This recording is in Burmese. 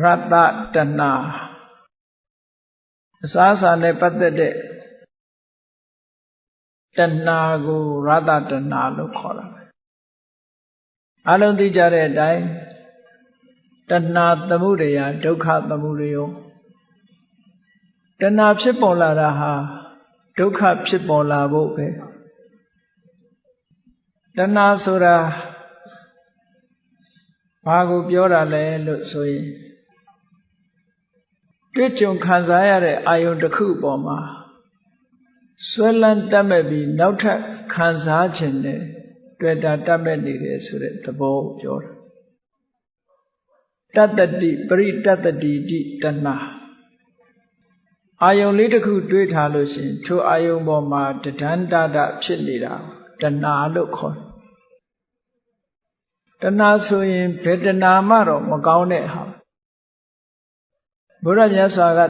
ရတ္တတဏှာအစားအစာနဲ့ပတ်သက်တဲ့တဏှာကိုရတ္တတဏှာလို့ခေါ်တာပဲအလုံးသိကြတဲ့အတိုင်းတဏှာသမှုရိယဒုက္ခသမှုရိယောတဏှာဖြစ်ပေါ်လာတာဟာဒုက္ခဖြစ်ပေါ်လာဖို့ပဲတဏှာဆိုတာဘာကိုပြောတာလဲလို့ဆိုရင် တွေ့ကြုံခံစားရတဲ့အာယုန်တစ်ခုပေါ်မှာဆွဲလန်းတတ်မဲ့ပြီးနောက်ထပ်ခံစားခြင်းနဲ့တွေ့တာတတ်မဲ့နေတယ်ဆိုတဲ့သဘောကိုပြောတာတတ္တတိပရိတတ္တတိတိတဏှာအာယုန်လေးတစ်ခုတွေးထားလို့ရှိရင်ထိုအာယုန်ပေါ်မှာတဒန္တတဖြစ်နေတာတဏှာလို့ခေါ်တယ်တဏှာဆိုရင်ဘယ်တဏှာမှတော့မကောင်းတဲ့ဟာ ဘုရားမြတ်စွာက